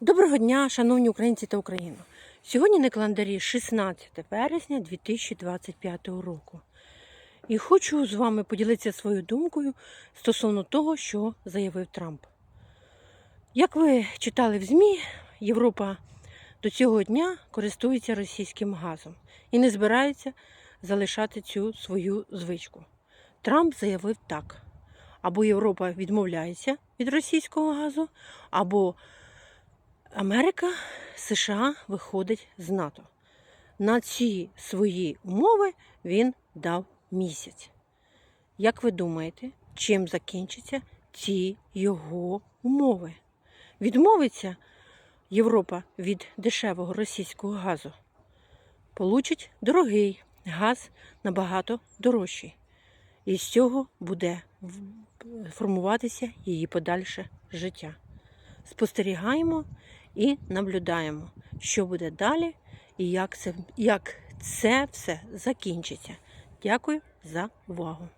Доброго дня, шановні українці та Україна. Сьогодні на календарі 16 вересня 2025 року. І хочу з вами поділитися своєю думкою стосовно того, що заявив Трамп. Як ви читали в ЗМІ, Європа до цього дня користується російським газом і не збирається залишати цю свою звичку. Трамп заявив так: або Європа відмовляється від російського газу, або Америка, США виходить з НАТО. На ці свої умови він дав місяць. Як ви думаєте, чим закінчаться ці його умови? Відмовиться Європа від дешевого російського газу? Получить дорогий газ набагато дорожчий. І з цього буде формуватися її подальше життя. Спостерігаємо і наблюдаємо, що буде далі і як це, як це все закінчиться. Дякую за увагу.